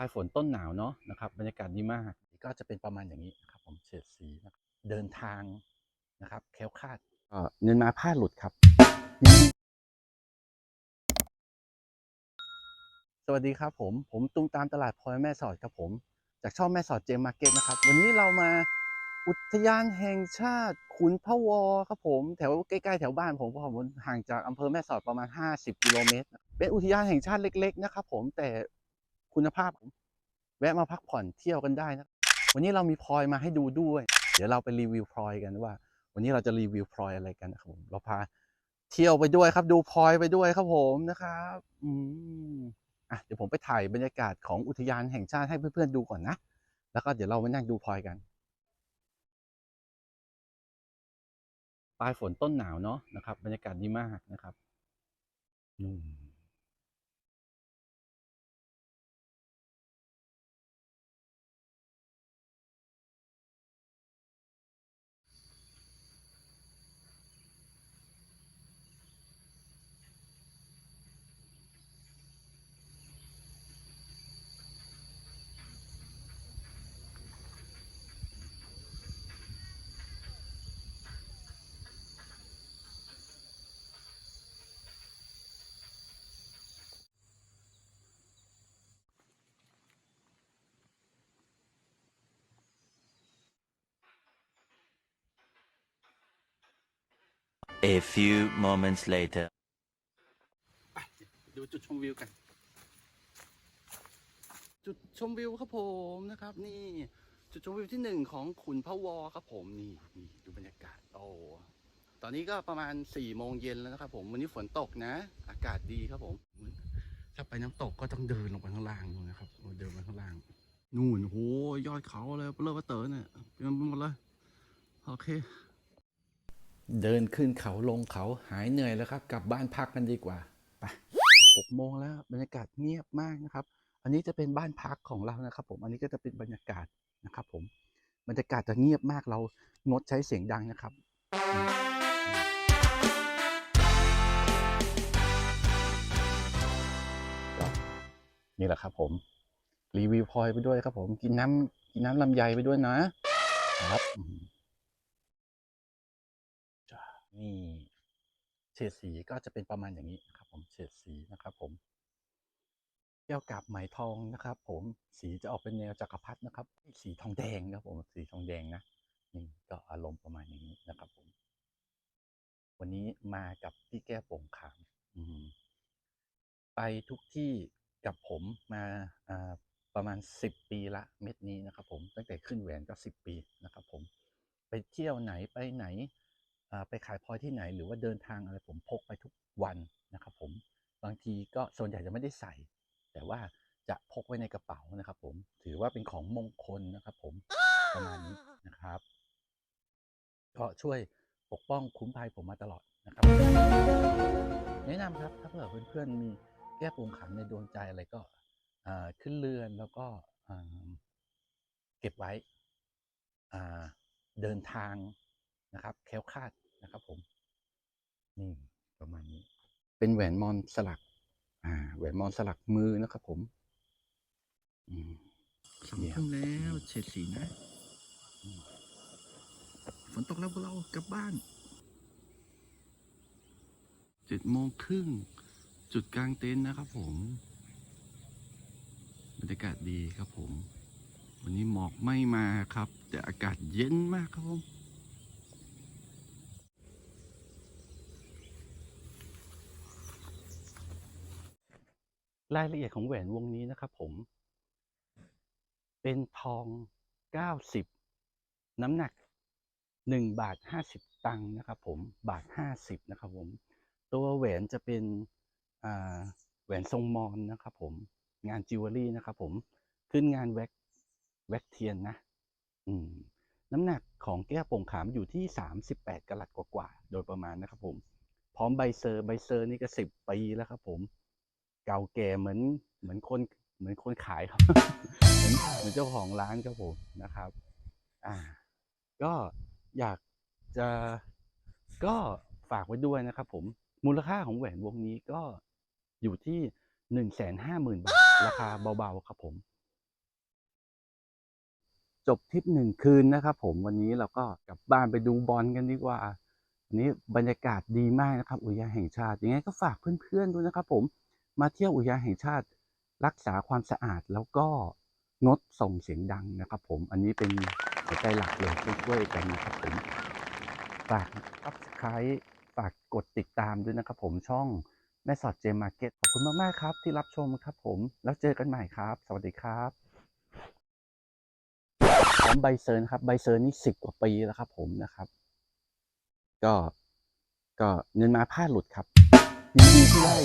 ปลายฝนต้นหนาวเนาะนะครับบรรยากาศดีมากก็จะเป็นประมาณอย่างนี้นะครับผมเฉดสีนะเดินทางนะครับ แคล้วคลาดเงินมาผ้าหลุดครับ สวัสดีครับผม ผมตุ้มตามตลาดพลอยแม่สอดครับผม จากช่องแม่สอดเจมมาร์เก็ตนะครับ วันนี้เรามาอุทยานแห่งชาติขุนพะวอครับผม แถวใกล้ๆแถวบ้านผมผมห่างจากอำเภอแม่สอดประมาณ 50 กิโลเมตร เป็นอุทยานแห่งชาติเล็ก ๆ นะครับผมแต่ คุณภาพ แวะมาพักผ่อนเที่ยวกันได้นะ วันนี้เรามีพลอยมาให้ดูด้วย เดี๋ยวเราไปรีวิวพลอยกันว่า วันนี้เราจะรีวิวพลอยอะไรกันนะครับผมเราพาเที่ยวไปด้วยครับ ดูพลอยไปด้วยครับผมนะครับ อืมอะเดี๋ยวผมไปถ่ายบรรยากาศของอุทยานแห่งชาติให้เพื่อนๆดูก่อนนะ แล้วก็เดี๋ยวเรามานั่งดูพลอยกันปลายฝนต้นหนาวเนาะนะครับ บรรยากาศดีมากนะครับอืม A few moments later. ไปดูจุดชมวิวกัน จุดชมวิวครับผมนะครับ นี่จุดชมวิวที่หนึ่งของขุนพะวอครับผมนี่นี่ดูบรรยากาศ โอ้ตอนนี้ก็ประมาณสี่โมงเย็นแล้วนะครับผมวันนี้ฝนตกนะ อากาศดีครับผม ถ้าไปน้ำตกก็ต้องเดินลงไปข้างล่างนู่นนะครับเดินไปข้างล่าง นู่นโหยอดเขาเลยเปลือกเต๋อเนี่ยเป็นหมดเลยโอเค เดินขึ้นเขาลงเขาหายเหนื่อยแล้วครับ กลับบ้านพักกันดีกว่าไปหกโมงแล้วบรรยากาศเงียบมากนะครับ อันนี้จะเป็นบ้านพักของเรานะครับ ผมอันนี้ก็จะเป็นบรรยากาศนะครับ ผมบรรยากาศจะเงียบมากเรางดใช้เสียงดังนะครับ นี่แหละครับ ผมรีวิวพลอยไปด้วยครับ ผมกินน้ำกินน้ำลำไยไปด้วยนะครับ นี่เฉดสีก็จะเป็นประมาณอย่างนี้นะครับ ผมเฉดสีนะครับ ผม แก้วกาบไหมทองนะครับ ผมสีจะออกเป็นแนวจักรพรรดินะครับ สีทองแดงครับ ผมสีทองแดงนะนี่ก็อารมณ์ประมาณอย่างนี้นะครับ ผม วันนี้มากับพี่แก้วโป่งขามไปทุกที่กับผมมาประมาณสิบปีละเม็ดนี้นะครับ ผมตั้งแต่ขึ้นแหวนก็สิบปีนะครับ ผม ไปเที่ยวไหนไปไหน ไปขายพลอยที่ไหน หรือว่าเดินทางอะไรผมพกไปทุกวันนะครับผมบางทีก็ส่วนใหญ่จะไม่ได้ใส่ แต่ว่าจะพกไว้ในกระเป๋านะครับ ผมถือว่าเป็นของมงคลนะครับ ผมประมาณนี้นะครับก็ช่วยปกป้องคุ้มภัยผมมาตลอดนะครับ แนะนำครับถ้าเผื่อเพื่อนๆมีแก้ปรุงขันในดวงใจอะไรก็ขึ้นเรือนแล้วก็เก็บไว้เดินทาง นะครับ แคล้วคลาดนะครับ ผม นี่ประมาณนี้ เป็นแหวนมอนสลัก อ่า แหวนมอนสลักมือนะครับผมอืมสองทุ่มแล้วเฉดสีนะฝนตกแล้วพวกเรากลับบ้านเจ็ดโมงครึ่งจุดกลางเต็นท์นะครับผม บรรยากาศดีครับผม วันนี้หมอกไม่มาครับ แต่อากาศเย็นมากครับผม รายละเอียดของแหวนวงนี้นะครับผม เป็นทอง 90 น้ำหนัก 1 บาท 50 ตังค์นะครับผม บาท 50 นะครับผม ตัวแหวนจะเป็นแหวนทรงมอนนะครับผม งานจิวเวลรี่นะครับผม ขึ้นงานแว็กแว็กเทียนนะ อืม น้ำหนักของแก้วโป่งขามอยู่ที่ 38กะรัตกว่าๆ โดยประมาณนะครับผม พร้อมใบเซอร์ ใบเซอร์นี่ก็สิบปีแล้วครับผม เก่าแก่เหมือนเหมือนคนเหมือนคนขายครับ เหมือนเหมือนเจ้าของร้านครับผมนะครับ อ่า ก็อยากจะก็ฝากไว้ด้วยนะครับ ผมมูลค่าของแหวนวงนี้ก็อยู่ที่หนึ่งแสนห้าหมื่นบาท ราคาเบา ๆ ครับผม จบทริปหนึ่งคืนนะครับผมวันนี้เราก็กลับบ้านไปดูบอลกันดีกว่าวันนี้บรรยากาศดีมากนะครับ อุทยานแห่งชาติยังไงก็ฝากเพื่อนๆด้วยนะครับผม มาเที่ยวอุทยานแห่งชาติรักษาความสะอาดแล้วก็งดส่งเสียงดังนะครับ ผมอันนี้เป็นหัวใจหลักเลยช่วยกันนะครับผมฝาก subscribe ฝากกดติดตามด้วยนะครับ ผมช่องแม่สอดเจมมาร์เก็ตขอบคุณมาก ๆ ครับ ที่รับชมครับผมแล้วเจอกันใหม่ครับ สวัสดีครับพร้อมใบเซิร์นครับใบเซิร์นนี่สิบกว่าปีแล้วครับ ผมนะครับ ก็ก็เงินมาพลาดหลุดครับยินดีที่ได้